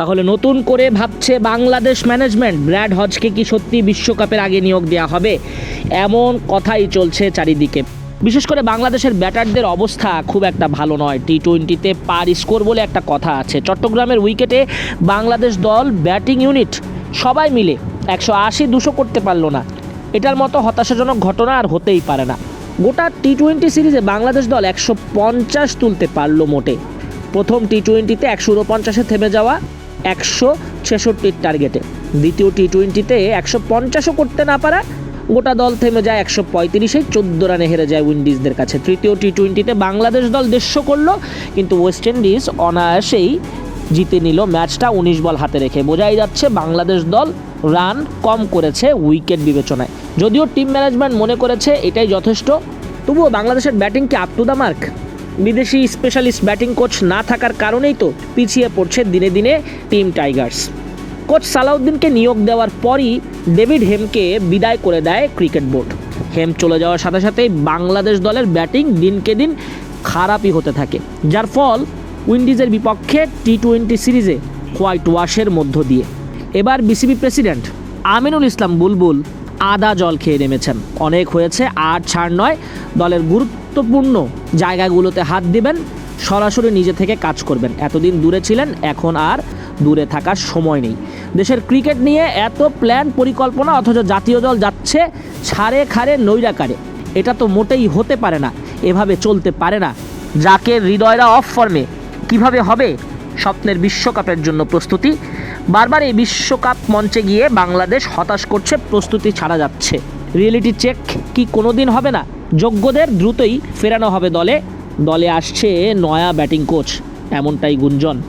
তাহলে নতুন করে ভাবছে বাংলাদেশ ম্যানেজমেন্ট ব্র্যাড হজকে কি সত্যি বিশ্বকাপের আগে নিয়োগ দেওয়া হবে? এমন কথাই চলছে চারিদিকে। বিশেষ করে বাংলাদেশের ব্যাটারদের অবস্থা খুব একটা ভালো নয়। টি টোয়েন্টিতে পার স্কোর বলে একটা কথা আছে। চট্টগ্রামের উইকেটে বাংলাদেশ দল, ব্যাটিং ইউনিট সবাই মিলে একশো আশি দুশো করতে পারল না। এটার মতো হতাশাজনক ঘটনা আর হতেই পারে না। গোটা টি টোয়েন্টি সিরিজে বাংলাদেশ দল একশো পঞ্চাশ তুলতে পারল মোটে। প্রথম টি টোয়েন্টিতে একশো উনপঞ্চাশে থেমে যাওয়া একশো ছেষট্টির টার্গেটে দ্বিতীয় টি টোয়েন্টিতে একশো পঞ্চাশও করতে না পারা গোটা দল থেমে যায় একশো পঁয়ত্রিশে, চোদ্দ রানে হেরে যায় উইন্ডিজদের কাছে। তৃতীয় টি টোয়েন্টিতে বাংলাদেশ দল দেড়শো করল, কিন্তু ওয়েস্ট ইন্ডিজ অনায়াসেই জিতে নিল ম্যাচটা উনিশ বল হাতে রেখে। বোঝাই যাচ্ছে বাংলাদেশ দল রান কম করেছে উইকেট বিবেচনায়। যদিও টিম ম্যানেজমেন্ট মনে করেছে এটাই যথেষ্ট, তবুও বাংলাদেশের ব্যাটিং কি আপ টু দ্য মার্ক বিদেশি স্পেশালিস্ট ব্যাটিং কোচ না থাকার কারণেই তো পিছিয়ে পড়ছে দিনে দিনে টিম টাইগার্স কোচ সালাউদ্দিনকে নিয়োগ দেওয়ার পরই ডেভিড হেমকে বিদায় করে দেয় ক্রিকেট বোর্ড হেম চলে যাওয়ার সাথে সাথেই বাংলাদেশ দলের ব্যাটিং দিনকে দিন খারাপই হতে থাকে। যার ফল উইন্ডিজের বিপক্ষে টি টোয়েন্টি সিরিজে হোয়াইট ওয়াশের মধ্য দিয়ে। এবার বিসিবি প্রেসিডেন্ট আমিনুল ইসলাম বুলবুল আদা জল খেয়ে নেমেছেন। অনেক হয়েছে, আর ছাড় নয়, দলের গুরুত্বপূর্ণ জায়গাগুলোতে হাত দিবেন, সরাসরি নিজে থেকে কাজ করবেন। এতদিন দূরে ছিলেন, এখন আর দূরে থাকার সময় নেই। দেশের ক্রিকেট নিয়ে এত প্ল্যান পরিকল্পনা, অথচ জাতীয় দল যাচ্ছে ছাড়ে খারে নৈরাকারে। এটা তো মোটেই হতে পারে না, এভাবে চলতে পারে না। যাকে হৃদয়রা অফ ফর্মে কীভাবে হবে? স্বপ্নের বিশ্বকাপের জন্য প্রস্তুতি। বারবার এই বিশ্বকাপ মঞ্চে গিয়ে বাংলাদেশ হতাশ করছে, প্রস্তুতি ছাড়া যাচ্ছে। রিয়েলিটি চেক কি কোনো দিন হবে না? যোগ্যদের দ্রুতই ফেরানো হবে দলে। দলে আসছে নয়া ব্যাটিং কোচ এমনটাই গুঞ্জন।